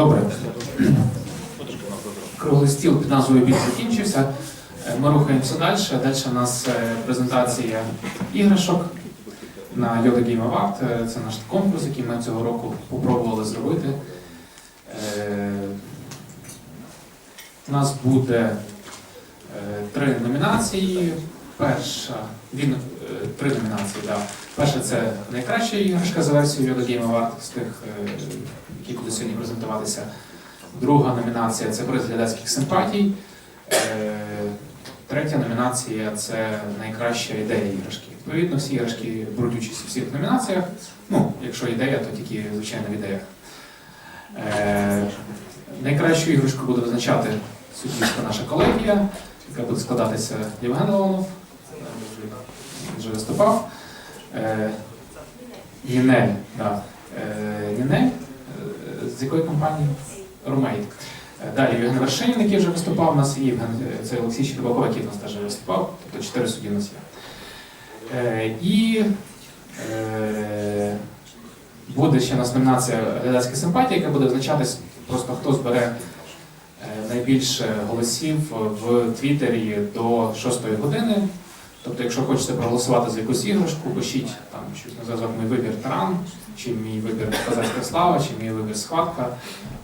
Добре. Круглий стіл під назвою Біль закінчився. Е, Ми рухаємося далі. Далі у нас е, презентація іграшок на Yoda Game. Е, Це наш конкурс, який ми цього року спробували зробити. Е, У нас буде три номінації. Перша, дві, но- е, три номінації, да. Перша це найкраща іграшка за версією Yoda Game Award з тих, е, які будуть сьогодні презентуватися. Друга номінація це приз глядацьких симпатій. Е, Третя номінація це найкраща ідея іграшки. Відповідно, всі іграшки беруть участь у всіх номінаціях. Ну, якщо ідея, то тільки звичайно в ідеях. Найкращу іграшку буде визначати суддівська наша колегія, яка буде складатися Євген Леонов, він вже виступав. Е, Нінель, да. Е, Нінель, е, з якої компанії? Ромейт. Е, Далі Євген Вершинін, який вже виступав у нас, і е, це Олексій Щербаков, який в нас теж виступав, тобто чотири судді у нас є. Е, І е, буде ще у нас номінація глядацька симпатія, яка буде визначатись просто хто збере е, найбільше голосів в Твіттері до 6 години. Тобто, якщо хочете проголосувати за якусь іграшку, пишіть там щось на зразок мій вибір таран, чи мій вибір козацька слава, чи мій вибір схватка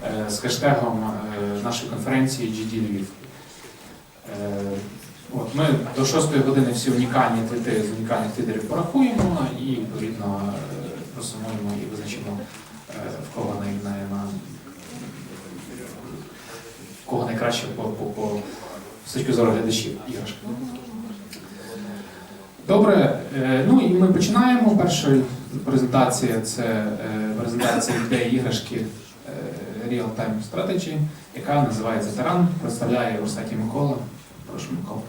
е, з хештегом е, нашої конференції GD Львів. Е, От, ми до 6 години всі унікальні твіти з унікальних твіттерів порахуємо і відповідно просумуємо і визначимо, в кого най, на, в кого найкраще по, по, по, точки зору глядачів іграшки. Добре, е, ну і ми починаємо. Перша презентація це е, презентація ідеї іграшки е, Real Time Strategy, яка називається Таран, представляє Урсаті Микола. Прошу Микола.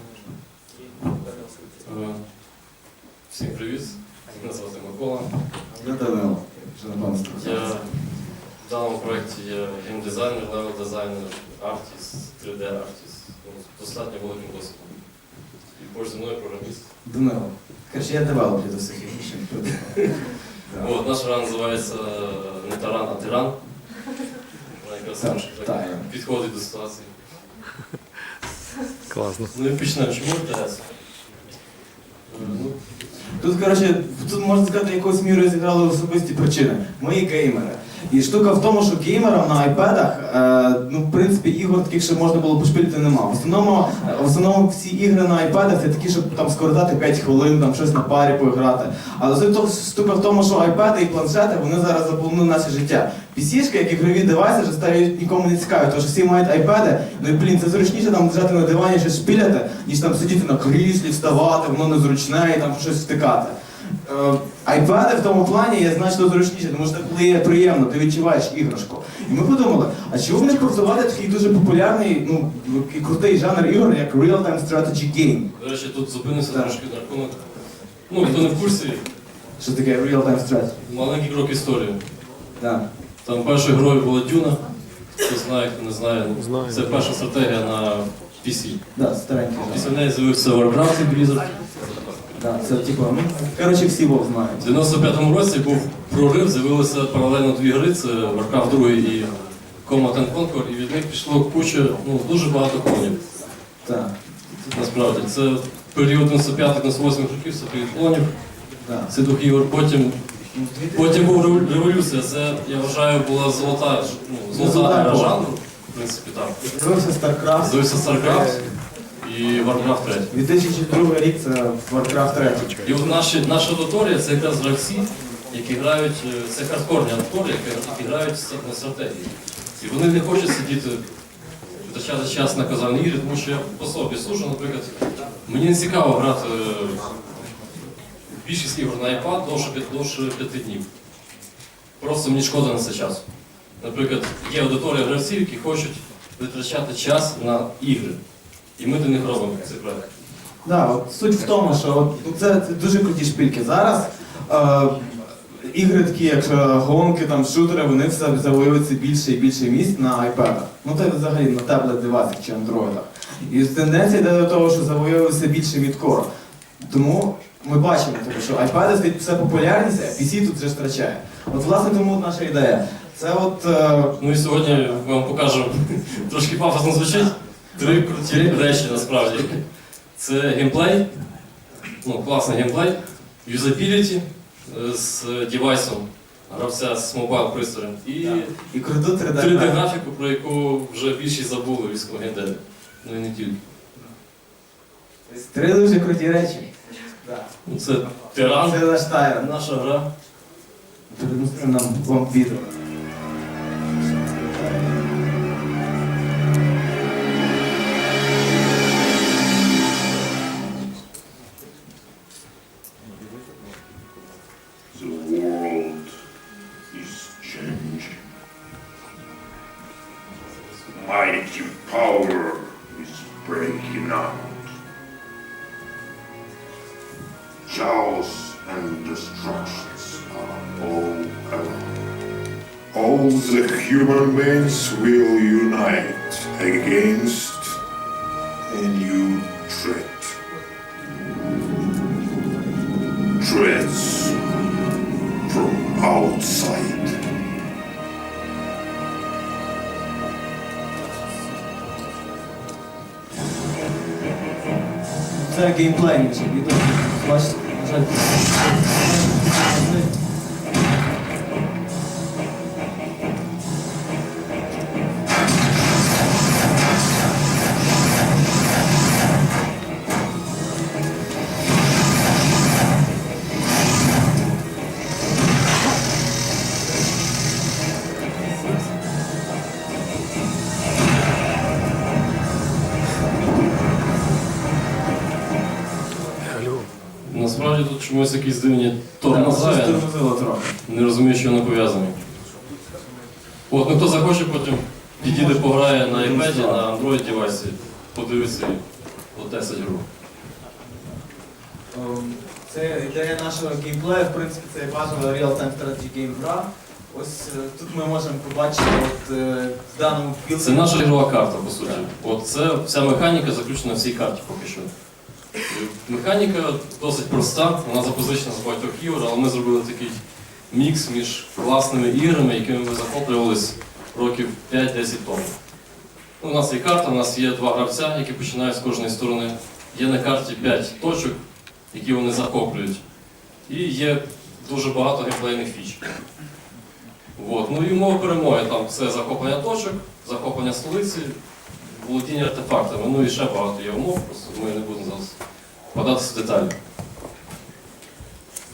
Всім привіт, мене звати Микола. Я Данило, Я в даному проєкті є геймдизайнер, левел дизайнер, артіст, 3D артіст. Ну, Достатньо великим досвідом. Поруч зі мною програміст. Данило. Короче, я девелоплю до всіх інших. От, наш ран називається е, не таран, а тиран. Вона якраз Так, так так. підходить до ситуації. Класно. Ну і почнемо. Чому? Ну, Тут, коротше, тут можна сказати, якоюсь мірою зіграли особисті причини. Ми геймери. І штука в тому, що геймерам на айпедах, е, ну, в принципі, ігор таких, що можна було пошпілити, нема. В основному, в основному всі ігри на айпедах це такі, щоб там скоротати 5 хвилин, там щось на парі пограти. Але штука в тому, що айпеди і планшети вони зараз заповнили наше життя. Пісішки, як ігрові девайси, вже стають нікому не цікаві, тому що всі мають айпеди. Ну і блін, це зручніше там лежати на дивані щось шпіляти, ніж там сидіти на кріслі, вставати, воно незручне і там щось втикати. Е, в тому плані є значно зручніше, тому що коли є приємно, ти відчуваєш іграшку. І ми подумали, а чому не спортувати такий дуже популярний, ну і крутий жанр ігор, як Real-Time Strategy Game? До речі, тут зупинився Так. трошки на рахунок. Ну, хто не в курсі, Що таке Real-Time Strategy? маленький крок історії. Да. Там першою грою була Дюна. Хто знає, хто не знає. Знаю. Це перша стратегія на PC. Да, старенький. Після неї з'явився Warcraft і Blizzard. Да, це типу, ну, коротше, всі Вов знають. У 95-му році був прорив, з'явилися паралельно дві гри, це Warcraft 2 і Command and Conquer, і від них пішло куча, ну, дуже багато клонів. Так, Насправді, це період 95-98 років, це період клонів, да. цих двох ігор. Потім, Ну, в 2000 потім був рев- революція, це, я вважаю, була золота, ну, золота Золота ера жанру, в принципі, так. З'явився StarCraft. З'явився StarCraft і Warcraft 3. 2002 рік це Warcraft 3. І от наші, наша аудиторія це якраз гравці, які грають, е, це хардкорні аудиторії, які, грають на стратегії. І вони не хочуть сидіти, витрачати час на казарні ігри, тому що я по собі сужу, наприклад, мені не цікаво грати е, більшість ігор на iPad довше, довше п'яти днів. Просто мені шкода на це часу. Наприклад, є аудиторія гравців, які хочуть витрачати час на ігри. І ми для них робимо цей проект. Да, от суть в тому, що от, це, це дуже круті шпильки. Зараз е, ігри такі, як е, гонки, там, шутери, вони все завоюють все більше і більше місць на iPad. Ну це взагалі на таблет девайсах чи андроїдах. І тенденція йде до того, що завоює все більше мідкор. Тому ми бачимо, тобто, що iPad стають все популярніше, а PC тут вже втрачає. От власне тому от наша ідея. Це от е, Ну і сьогодні ми вам покажемо трошки пафосно звучить. Три круті речі насправді. Це геймплей, ну, класний геймплей, юзабіліті е, з девайсом гравця з мобайл пристроєм і і круту 3D. 3D графіку, про яку вже більшість забули військові генделі. Ну і не тільки. Три дуже круті речі. Ну, Це тиран, Це наш тайр. наша гра. Переносити нам вам відео. Is breaking out. Chaos and destructions are all around. All the human beings will unite against a new threat. Threats Це геймплей інший відео. Бачите, на жаль. Чомусь якісь дивні тормоза. я. Не розумію, що вони пов'язані. От, ну хто захоче, потім підійде, пограє на iPad, на Android девайсі, подивиться і потестить гру. Ем, Це ідея нашого геймплею, в принципі, це базова Real-Time Strategy Game гра. Ось е, тут ми можемо побачити от, е, в даному філмі. Це наша ігрова карта, по суті. От це вся механіка заключена в цій карті поки що. Механіка досить проста, вона запозичена з багатьох ігор, але ми зробили такий мікс між класними іграми, якими ми захоплювались років 5-10 тому. Ну, у нас є карта, у нас є два гравця, які починають з кожної сторони. Є на карті 5 точок, які вони захоплюють. І є дуже багато геймплейних фіч. От. Ну і умови перемоги там це захоплення точок, захоплення столиці, володіння артефактами. Ну і ще багато є умов, просто ми не будемо зараз впадатися в деталі.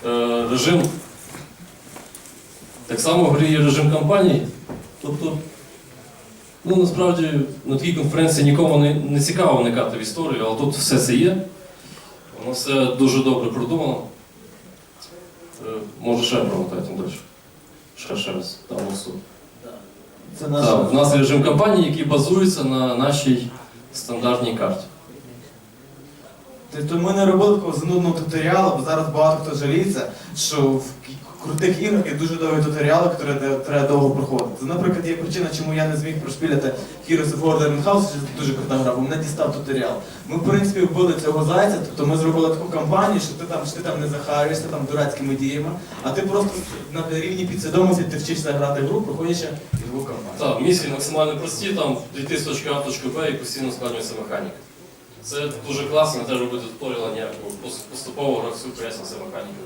Е, режим. Так само в грі є режим кампанії. Тобто, ну насправді на такій конференції нікому не, не цікаво вникати в історію, але тут все це є. Воно все дуже добре продумано. Е, може ще промотати далі. Ще ще раз, там ось. Це наша. Так, в нас є режим кампанії, який базується на нашій стандартній карті. Тобто ми не робили такого занудного туторіалу, бо зараз багато хто жаліється, що в крутих іграх є дуже довгі туторіали, які треба довго проходити. Наприклад, є причина, чому я не зміг прошпіляти Heroes of Order House, що це дуже крута гра, бо мене дістав туторіал. Ми, в принципі, вбили цього зайця, тобто ми зробили таку кампанію, що ти там, що ти там не захарюєшся там дурацькими діями, а ти просто на рівні підсвідомості ти вчишся грати в гру, проходячи ігрову кампанію. Так, місії максимально прості, там дійти з точки А в точку Б і постійно складнюється механіка. Це дуже класно, треба робити туторіала Поступово гравцю пояснюється механіка.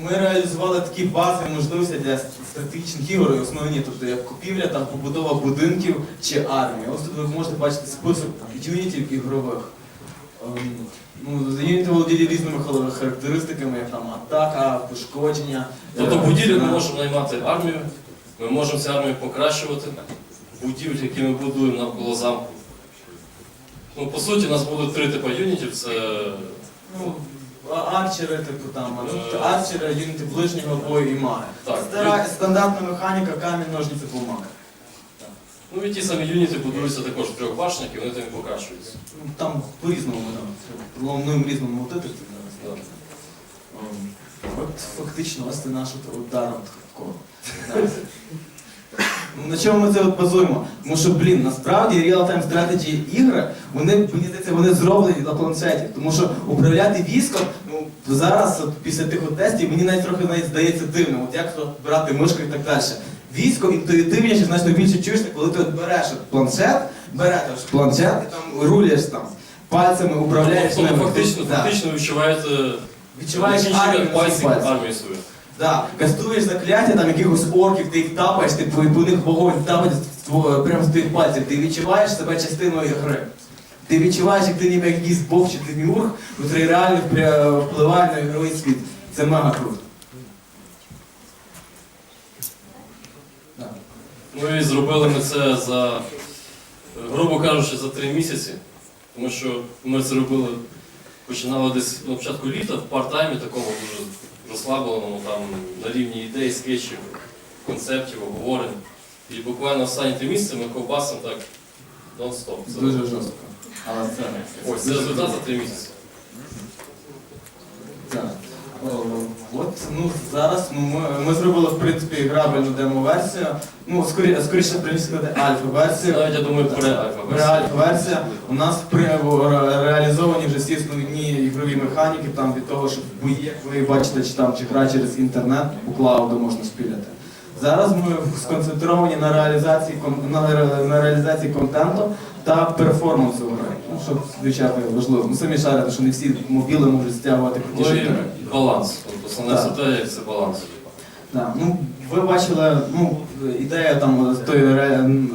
Ми реалізували такі базові можливості для стратегічних ігор, і основні, тобто як купівля, там побудова будинків чи армії. Ось тут ви можете бачити список юнітів ігрових. Ем, Ну, юніти володіли різними характеристиками, як там атака, пошкодження. Тобто е, будівлі ми можемо наймати армію, ми можемо цю армію покращувати, будівлі, які ми будуємо навколо замку. Ну, по суті, у нас будуть три типи юнітів. Це Ну, арчери, типу там, Е. арчери, юніти ближнього бою і маги. Так, Стара, стандартна механіка, камінь, ножниці, бумага. ну і ті самі юніти будуються також в трьох башнях, і вони там покращуються. Ну, Там по-різному там, ломним різному мотити. Да. Ем, От фактично ось це наш удар от хардкор. Ну, На чому ми це от базуємо? Тому що, блін, насправді real-time strategy ігри, вони, мені здається, вони зроблені на планшеті. Тому що управляти військом, ну, зараз, от, після тих от тестів, мені навіть трохи навіть здається дивним, от як то брати мишку і так далі. Військо інтуїтивніше, значно більше чуєшся, коли ти от береш от планшет, береш планшет і там рулиш там, пальцями управляєш Тобто фактично, Да. фактично відчуваєте Відчуваєш армію армії свою. Да, кастуєш закляття там якихось орків, ти їх тапаєш, ти по, них вогонь тапить прямо з твоїх пальців. Ти відчуваєш себе частиною гри. Ти відчуваєш, як ти ніби якийсь бог чи деміург, який реально впливає на ігровий світ. Це мега круто. Ну і зробили ми це за, грубо кажучи, за три місяці. Тому що ми це робили, починали десь на початку літа, в парт-таймі такому дуже розслабленому, там на рівні ідей, скетчів, концептів, обговорень. І буквально останні три місяці ми ковбасимо так нон-стоп. Дуже жорстко. Але це. Ось це результат за три місяці. Так. О, От, ну, зараз ну, ми, ми зробили, в принципі, грабельну демо-версію. Ну, скорі, скоріше, сказати, альфа-версію. Навіть я думаю, pre-альфа-версія. Реальфа-версія. У нас при, ре- реалізовані вже всі основні ігрові механіки, там від того, що бої, як ви бачите, чи там чи гра через інтернет, по клауду можна спіляти. Зараз ми сконцентровані на реалізації на, на реалізації контенту та перформансу гри. Ну, що звичайно важливо. Ми самі шарите, що не всі мобіли можуть стягувати Ну і баланс. От Основне Так. це те, як це баланс. Так, ну ви бачили, ну ідея там тої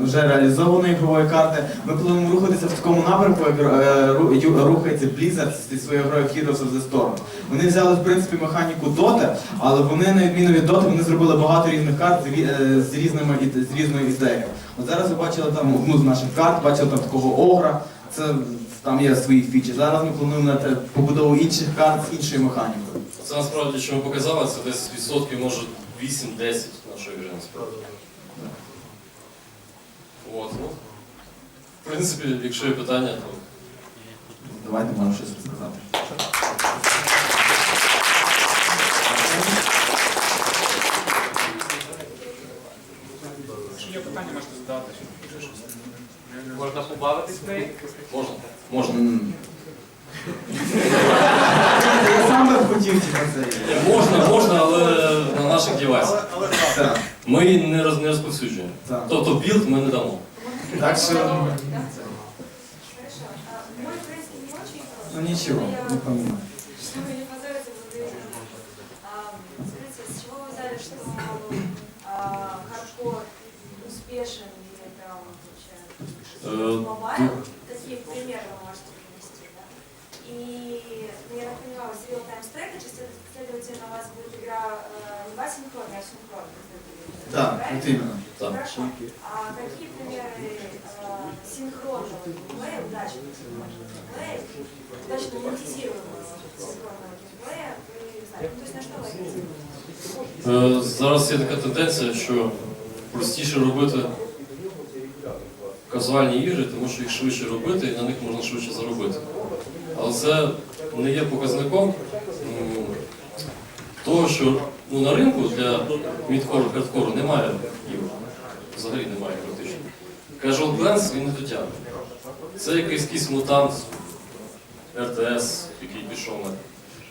вже реалізованої ігрової карти. Ми плануємо рухатися в такому напрямку, як е, ру- рухається Blizzard зі своєю грою Heroes of the Storm. Вони взяли в принципі механіку Dota, але вони на відміну від Dota, вони зробили багато різних карт з, е, різними з різною ідеєю. От зараз ви бачили там одну з наших карт, бачили там такого огра. Це там є свої фічі. Зараз ми плануємо на те- побудову інших карт з іншою механікою. Це насправді, що ми показали, це десь відсотків, може 8-10 нашої гри насправді. От, ну. В принципі, якщо є питання, то Давайте можемо щось розказати. Якщо є питання, можете задати. Якщо щось. Можна побавитись в неї? можна. Можна. М. Я сам би хотів типу, це. Можна, можна, але на наших девайсах. Так, Ми її не, роз, не розповсюджуємо. так. Тобто білд ми не дамо. Так що, Хорошо. А мой украинский не очень хороший. ну нічого, не понимаю. Чтобы не позориться перед людьми. А, Скажите, с чего вы взяли, что а, хардкор успешен или прям вообще Э, мобайл? Какие примеры вы можете привести, да? И, ну, я так понимаю, с real time strategy, следовательно, у вас будет игра э, не в асинхронной, а синхронной. Так, Правильно? от іменно. Так. Хорошо. А какие примеры э, синхронного геймплея, удачного синхронного геймплея, удачно монетизируемого синхронного геймплея вы знаете? То есть на что вы ориентируетесь? Е, Зараз є така тенденція, що простіше робити казуальні ігри, тому що їх швидше робити і на них можна швидше заробити. Але це не є показником м, того, що ну, на ринку для мідкору, хардкору немає ігор. Взагалі немає практично. Casual Glance він не дотягне. Це якийсь якийсь мутант РТС, який пішов на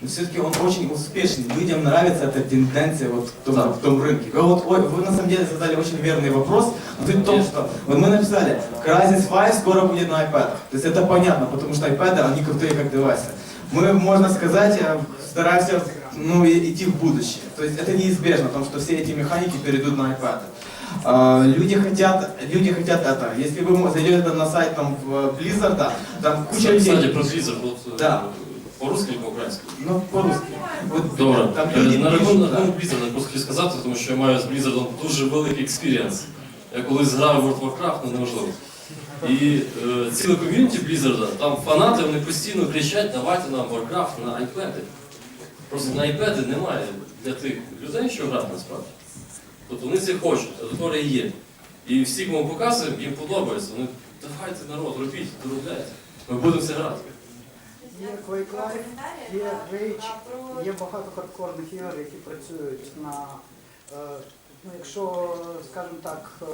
Но все-таки он очень успешный. Людям нравится эта тенденция вот в том, Да. в том рынке. Вы, вот, ой, вы на самом деле задали очень верный вопрос. Но суть в том, что вот мы написали, Crysis 5 скоро будет на iPad. То есть это понятно, потому что iPad, они крутые как девайсы. Мы, можно сказать, э, стараемся ну, и- идти в будущее. То есть это неизбежно, потому что все эти механики перейдут на iPad. А, Люди хотят, люди хотят это. Если вы зайдете на сайт там, в Blizzard, там куча людей. Кстати, про Blizzard, от, е, Да. по-русски чи по-українськи? Ну, по-русски. Вот, Добре. Там Е, люди На пишуть, рахунок да. ну, Blizzard я просто хотів сказати, тому що я маю з Blizzard дуже великий експірієнс. Я колись грав в World of Warcraft, ну неважливо. І е, ціле ком'юніті Blizzard, там фанати вони постійно кричать, давайте нам Warcraft на iPad. Просто на iPad немає для тих людей, що грати насправді. Тобто вони це хочуть, аудиторія є. І всі, кому показуємо, їм подобається. Вони давайте народ, робіть, доробляйте. Ми будемо це грати. Є Quake є Rage, є багато хардкорних ігор, які працюють на. е, Ну, якщо, скажімо так, е,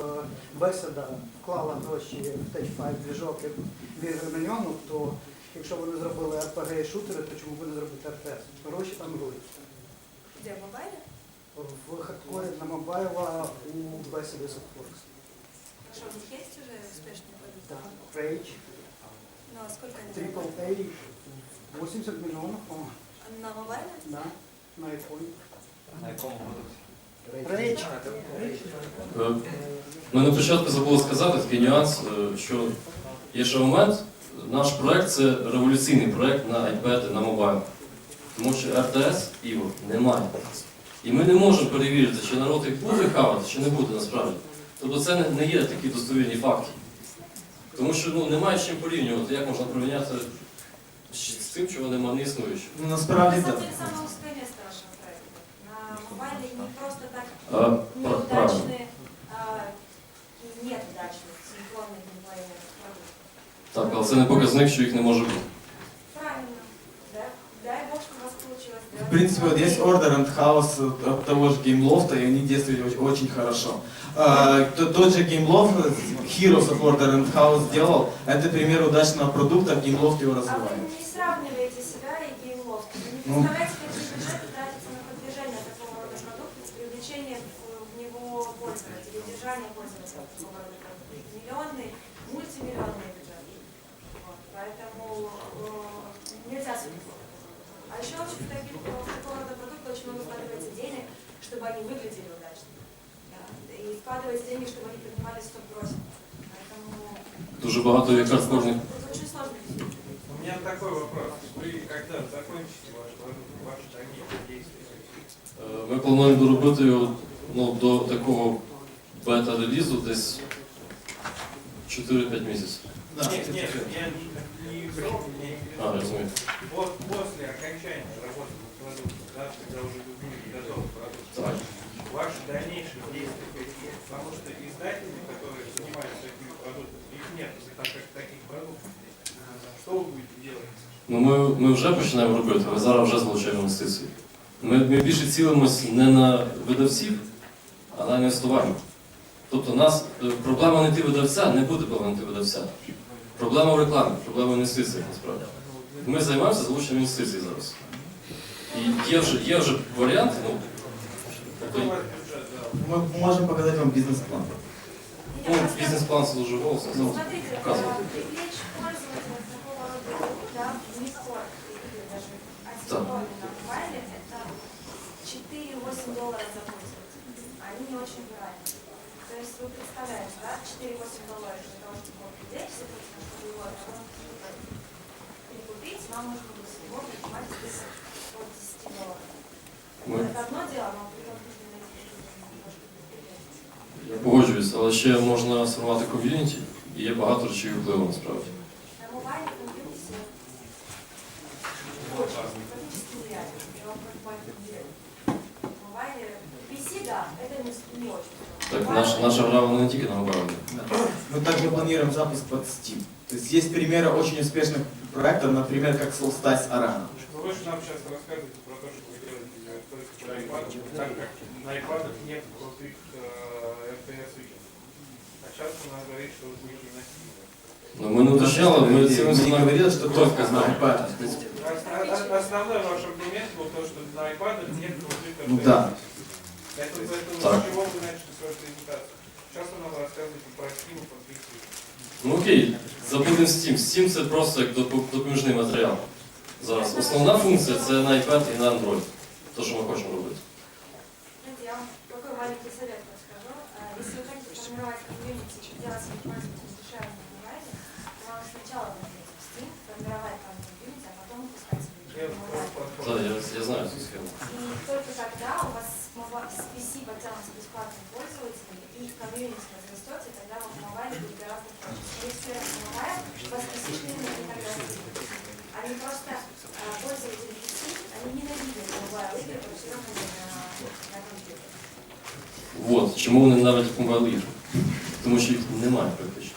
бесіда вклала гроші в Tech 5 двіжок і в на ньому, то Якщо вони зробили RPG і шутери, то чому б не зробити RTS? Гроші там будуть. Где, в? В хардкорі на мобайла у Basic Softworks. Хорошо, у них есть уже успешные продукты? Так, Rage, Ну, а сколько они заработали? AAA, 80 мільйонів, по-моєму, На мобайле? да, на iPhone. На якому продукті? Rage. Е, Ми на початку забули сказати такий нюанс, е, що є ще момент, наш проект це революційний проект на iPad, на мобайл. Тому що RTS ігор немає. І ми не можемо перевірити, чи народ їх буде хавати, чи не буде насправді. Тобто це не- не є такі достовірні факти. Тому що ну, немає з чим порівнювати, як можна порівняти з з тим, чого немає не існуючого. Ну насправді На так. самом деле, самое узкое место вашего проекта. На мобайле не просто так А, пр- правильно. неудачные а, и неудачные синхронные геймплейные продукты. Так, але це не показник, що їх не може бути. Правильно. Да? Дай бог, что у вас получилось В принципе, вот есть Order and House от того же GameLoft, и они действовали очень, очень хорошо. А, то- тот же GameLoft, Heroes of Order and House сделал, это пример удачного продукта, GameLoft его А вы развивает. не сравниваете себя и GameLoft. Вы не Ну. представляете, И вкладывается деньги, чтобы они поднимались в топ-бросинг. Поэтому Дуже багато є хардкорних это очень сложно. У меня такой вопрос. Вы когда закончите ваш, ваш дальнейшее действие? Е, Ми плануємо доробити його ну, до такого бета-релізу десь 4-5 місяців. Да. Нет, нет, я не, не срок, я не А, я розумію. Вот после окончания работы над продуктом, да, когда уже вы будете готовы продукт, Так. ваши дальнейшие действия какие? Потому что издатели, которые занимаются такими продуктами, их нет, так как таких продуктов. Что вы будете делать? Ну, ми, ми вже починаємо робити, ми зараз вже залучаємо інвестиції. Ми, ми більше цілимось не на видавців, а на інвестування. Тобто нас е, проблема знайти видавця, не буде проблема знайти видавця. Проблема в рекламі, проблема в інвестиціях насправді. Ми займаємося залученням інвестицій зараз. І є вже, є вже варіанти, ну, Мы можем показать вам бизнес-план. Вот ну, бизнес-план служивого ну, э, показывает. Да. 4,8 долларов за пользователя. Они не очень правильные. То есть вы представляете, да, 4,8 долларов для того, чтобы купить вещи, чтобы его прикупить, вам нужно будет всего принимать але ще можна сформувати ком'юніті, і є багато речей впливу насправді. На мобайле комьюнити очень, практически нереально. Я вам про мобайле комьюнити. В мобайле PC, да, это не, не очень. Так, наша, наша гра вона не тільки на мобайлі. Мы также планируем запуск под Steam. То есть есть примеры очень успешных проектов, например, как Solstice Arena. Ну, Вы же нам сейчас рассказываете про то, что вы делаете э, только на iPad, так как на iPad нет сейчас у нас говорит, что вы будете на Steam. Ну, ми не уточняли, ми Мы цілимося не на говорили, что только на iPad. Ос- о- Основной ваш аргумент был то, что на iPad нет крутых FPS. Ну да. Это поэтому Так. с чего вы начали свою презентацию? Сейчас вы нам рассказываете про Steam и про PC. Ну окей, забудемо Steam. Steam це просто як доп- допоміжний матеріал. Зараз основна функція це на iPad і на Android. То, що ми хочемо робити. Знаете, я вам такой маленький совет подскажу. А, Если вы хотите формировать комьюнити и я делать производство душевного мурали, то вам сначала надо вести, формировать там комьюнити, а потом пускать Да, я, я знаю эту схему. И только тогда у вас спасибо потянутся бесплатным пользователям, и их комьюнити возрастет, и тогда вам мобайл будет гораздо проще. Если раз вас у вас спеси никогда Они просто а, пользователи PC, они ненавидят мобайл игры, потому что на компьютере. Вот, чему вы ненавидите мобайл игры? Тому що їх немає практично.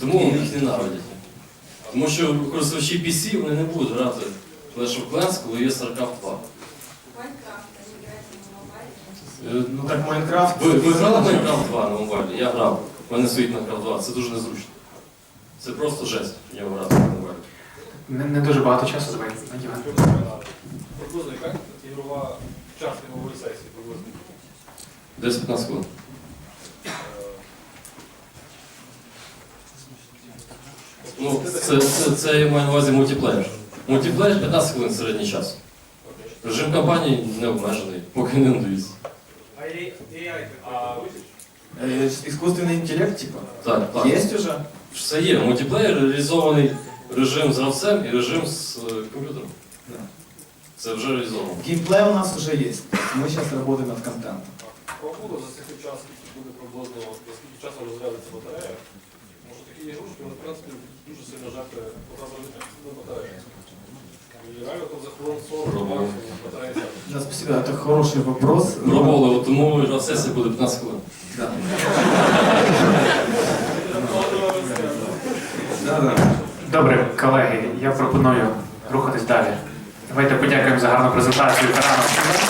Тому вони їх ненавидять. Тому що користувачі PC вони не будуть грати в Clash of Clans, коли є StarCraft 2. Майнкрафт, они играют на мобайле. Е, Ну так Майнкрафт... Ви, ви грали в Minecraft 2 на мобайлі? Я грав. У мене стоїть Minecraft 2. Це дуже незручно. Це просто жесть в нього грати на мобайлі. Не, не дуже багато часу давай. Євген. Приблизно яка ігрова час ігрової сесії приблизно? Десь 15 хвилин. Ну, це, це, це я маю на увазі мультиплеєр. Мультиплеєр 15 хвилин середній час. Режим кампанії не обмежений, поки не надаються. А AI, а Е, Іскусственний інтелект, типа. Так, так. Є вже? Все є. Мультиплеєр реалізований режим з гравцем і режим з е, комп'ютером. Да. Це вже реалізовано. Геймплей у нас вже є. Ми зараз працюємо над контентом. пробуду за скільки часу буде приблизно, за скільки часу розрядиться батарея. Може такі ігрушки, вони в принципі дуже сильно жерти одразу на батареї. Реально там за хвилин 40 максимум батарея сяде. Да, спасибо, это хороший вопрос. Пробували, от тому сесія буде 15 хвилин. Да. Да, да. Добре, колеги, я пропоную рухатись далі. Давайте подякуємо за гарну презентацію Тарану.